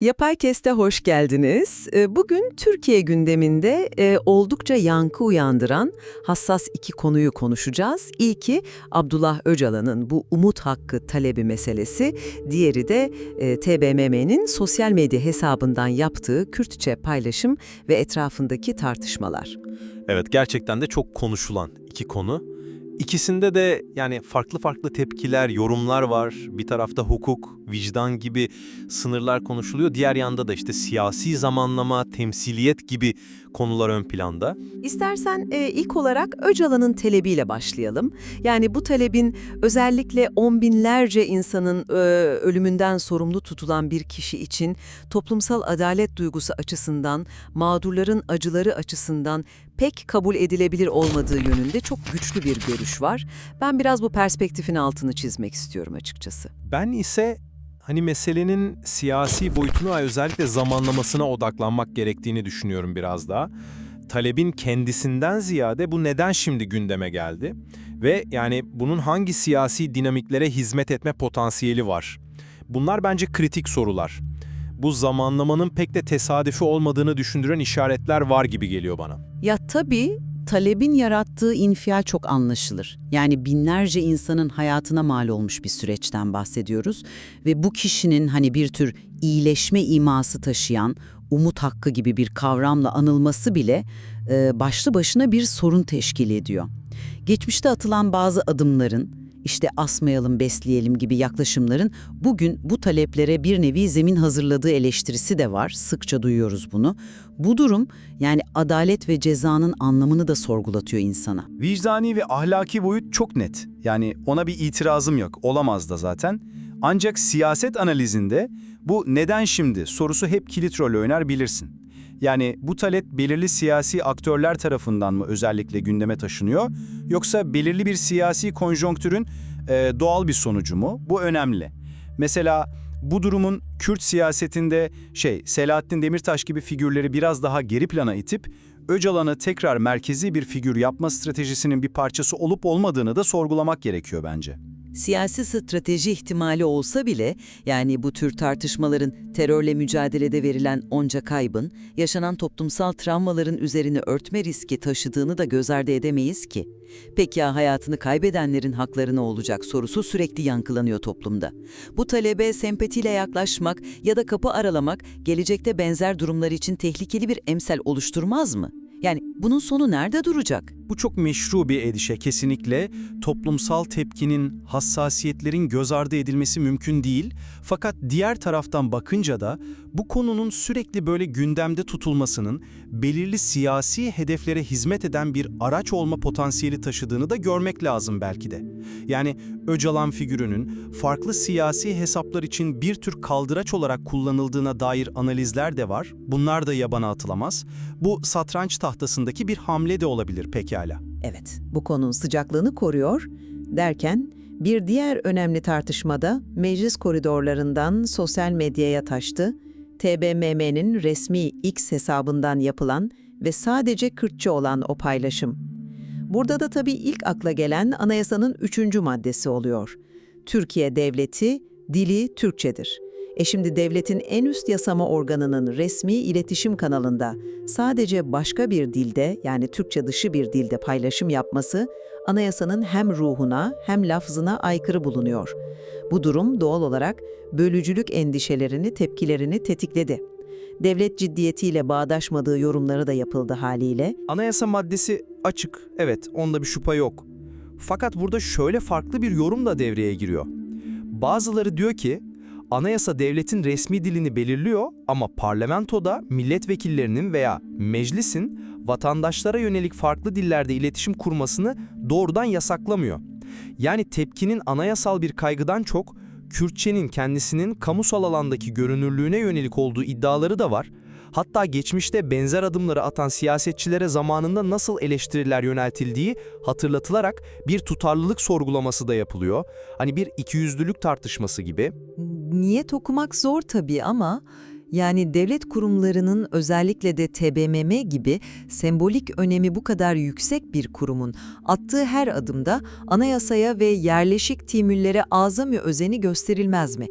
Yapay Kest'e hoş geldiniz. Ee, Bugün Türkiye gündeminde e, oldukça yankı uyandıran hassas iki konuyu konuşacağız. İlki Abdullah Öcalan'ın bu umut hakkı talebi meselesi, diğeri de e, TBMM'nin sosyal medya hesabından yaptığı Kürtçe paylaşım ve etrafındaki tartışmalar. Evet gerçekten de çok konuşulan iki konu. İkisinde de yani farklı farklı tepkiler, yorumlar var. Bir tarafta hukuk, vicdan gibi sınırlar konuşuluyor. Diğer yanda da işte siyasi zamanlama, temsiliyet gibi konular ön planda. İstersen e, ilk olarak Öcalan'ın talebiyle başlayalım. Yani bu talebin özellikle on binlerce insanın e, ölümünden sorumlu tutulan bir kişi için toplumsal adalet duygusu açısından, mağdurların acıları açısından pek kabul edilebilir olmadığı yönünde çok güçlü bir görüş var. Ben biraz bu perspektifin altını çizmek istiyorum açıkçası. Ben ise hani meselenin siyasi boyutuna özellikle zamanlamasına odaklanmak gerektiğini düşünüyorum biraz daha. Talebin kendisinden ziyade bu neden şimdi gündeme geldi ve yani bunun hangi siyasi dinamiklere hizmet etme potansiyeli var? Bunlar bence kritik sorular. Bu zamanlamanın pek de tesadüfi olmadığını düşündüren işaretler var gibi geliyor bana. Ya tabii talebin yarattığı infial çok anlaşılır. Yani binlerce insanın hayatına mal olmuş bir süreçten bahsediyoruz ve bu kişinin hani bir tür iyileşme iması taşıyan umut hakkı gibi bir kavramla anılması bile e, başlı başına bir sorun teşkil ediyor. Geçmişte atılan bazı adımların işte asmayalım, besleyelim gibi yaklaşımların bugün bu taleplere bir nevi zemin hazırladığı eleştirisi de var. Sıkça duyuyoruz bunu. Bu durum yani adalet ve cezanın anlamını da sorgulatıyor insana. Vicdani ve ahlaki boyut çok net. Yani ona bir itirazım yok. Olamaz da zaten. Ancak siyaset analizinde bu neden şimdi sorusu hep kilit rol oynar bilirsin. Yani bu talep belirli siyasi aktörler tarafından mı özellikle gündeme taşınıyor yoksa belirli bir siyasi konjonktürün e, doğal bir sonucu mu? Bu önemli. Mesela bu durumun Kürt siyasetinde şey Selahattin Demirtaş gibi figürleri biraz daha geri plana itip Öcalan'ı tekrar merkezi bir figür yapma stratejisinin bir parçası olup olmadığını da sorgulamak gerekiyor bence. Siyasi strateji ihtimali olsa bile yani bu tür tartışmaların terörle mücadelede verilen onca kaybın, yaşanan toplumsal travmaların üzerini örtme riski taşıdığını da göz ardı edemeyiz ki. Peki ya hayatını kaybedenlerin hakları ne olacak sorusu sürekli yankılanıyor toplumda. Bu talebe sempatiyle yaklaşmak ya da kapı aralamak gelecekte benzer durumlar için tehlikeli bir emsal oluşturmaz mı? Bunun sonu nerede duracak? Bu çok meşru bir edişe kesinlikle toplumsal tepkinin, hassasiyetlerin göz ardı edilmesi mümkün değil. Fakat diğer taraftan bakınca da bu konunun sürekli böyle gündemde tutulmasının belirli siyasi hedeflere hizmet eden bir araç olma potansiyeli taşıdığını da görmek lazım belki de. Yani Öcalan figürünün farklı siyasi hesaplar için bir tür kaldıraç olarak kullanıldığına dair analizler de var. Bunlar da yabana atılamaz. Bu satranç tahtasındaki bir hamle de olabilir pekala. Evet, bu konunun sıcaklığını koruyor derken bir diğer önemli tartışmada meclis koridorlarından sosyal medyaya taştı, TBMM'nin resmi X hesabından yapılan ve sadece Kürtçe olan o paylaşım. Burada da tabii ilk akla gelen anayasanın üçüncü maddesi oluyor. Türkiye devleti, dili Türkçedir. E şimdi devletin en üst yasama organının resmi iletişim kanalında sadece başka bir dilde yani Türkçe dışı bir dilde paylaşım yapması anayasanın hem ruhuna hem lafzına aykırı bulunuyor. Bu durum doğal olarak bölücülük endişelerini, tepkilerini tetikledi. Devlet ciddiyetiyle bağdaşmadığı yorumları da yapıldı haliyle. Anayasa maddesi açık, evet onda bir şüphe yok. Fakat burada şöyle farklı bir yorum da devreye giriyor. Bazıları diyor ki, anayasa devletin resmi dilini belirliyor ama parlamentoda milletvekillerinin veya meclisin vatandaşlara yönelik farklı dillerde iletişim kurmasını doğrudan yasaklamıyor. Yani tepkinin anayasal bir kaygıdan çok Kürtçenin kendisinin kamusal alandaki görünürlüğüne yönelik olduğu iddiaları da var. Hatta geçmişte benzer adımları atan siyasetçilere zamanında nasıl eleştiriler yöneltildiği hatırlatılarak bir tutarlılık sorgulaması da yapılıyor. Hani bir ikiyüzlülük tartışması gibi. Niyet okumak zor tabii ama yani devlet kurumlarının özellikle de TBMM gibi sembolik önemi bu kadar yüksek bir kurumun attığı her adımda anayasaya ve yerleşik timüllere azami özeni gösterilmez mi?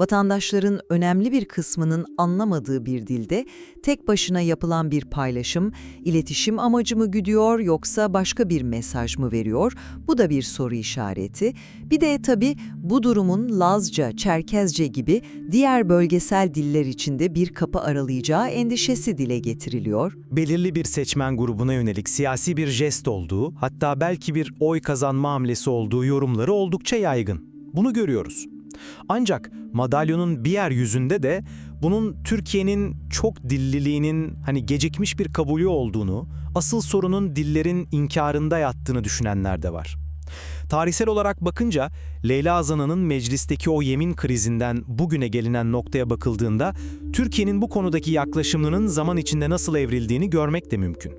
Vatandaşların önemli bir kısmının anlamadığı bir dilde tek başına yapılan bir paylaşım, iletişim amacı mı güdüyor yoksa başka bir mesaj mı veriyor? Bu da bir soru işareti. Bir de tabii bu durumun Lazca, Çerkezce gibi diğer bölgesel diller içinde bir kapı aralayacağı endişesi dile getiriliyor. belirli bir seçmen grubuna yönelik siyasi bir jest olduğu, hatta belki bir oy kazanma hamlesi olduğu yorumları oldukça yaygın. Bunu görüyoruz. Ancak madalyonun bir yer yüzünde de bunun Türkiye'nin çok dilliliğinin hani gecikmiş bir kabulü olduğunu, asıl sorunun dillerin inkarında yattığını düşünenler de var. Tarihsel olarak bakınca Leyla Azana'nın meclisteki o yemin krizinden bugüne gelinen noktaya bakıldığında Türkiye'nin bu konudaki yaklaşımının zaman içinde nasıl evrildiğini görmek de mümkün.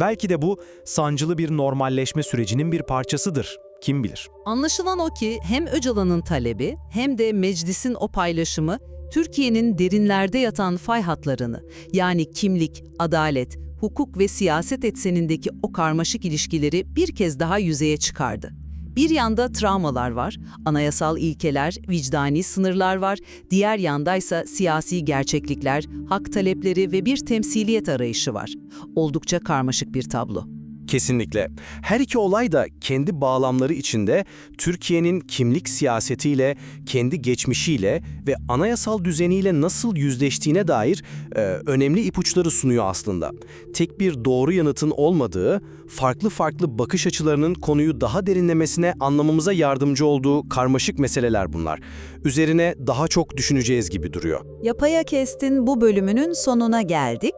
Belki de bu sancılı bir normalleşme sürecinin bir parçasıdır. Kim bilir? Anlaşılan o ki hem Öcalan'ın talebi hem de meclisin o paylaşımı Türkiye'nin derinlerde yatan fay hatlarını yani kimlik, adalet, hukuk ve siyaset eksenindeki o karmaşık ilişkileri bir kez daha yüzeye çıkardı. Bir yanda travmalar var, anayasal ilkeler, vicdani sınırlar var, diğer yandaysa siyasi gerçeklikler, hak talepleri ve bir temsiliyet arayışı var. Oldukça karmaşık bir tablo. Kesinlikle. Her iki olay da kendi bağlamları içinde Türkiye'nin kimlik siyasetiyle, kendi geçmişiyle ve anayasal düzeniyle nasıl yüzleştiğine dair e, önemli ipuçları sunuyor aslında. Tek bir doğru yanıtın olmadığı, farklı farklı bakış açılarının konuyu daha derinlemesine anlamamıza yardımcı olduğu karmaşık meseleler bunlar. Üzerine daha çok düşüneceğiz gibi duruyor. Yapaya Kest'in bu bölümünün sonuna geldik.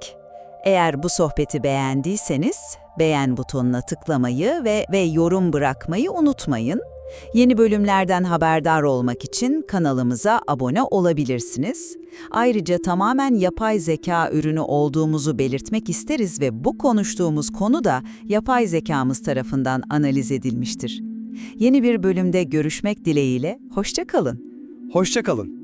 Eğer bu sohbeti beğendiyseniz beğen butonuna tıklamayı ve, ve yorum bırakmayı unutmayın. Yeni bölümlerden haberdar olmak için kanalımıza abone olabilirsiniz. Ayrıca tamamen yapay zeka ürünü olduğumuzu belirtmek isteriz ve bu konuştuğumuz konu da yapay zekamız tarafından analiz edilmiştir. Yeni bir bölümde görüşmek dileğiyle, hoşça kalın. Hoşça kalın.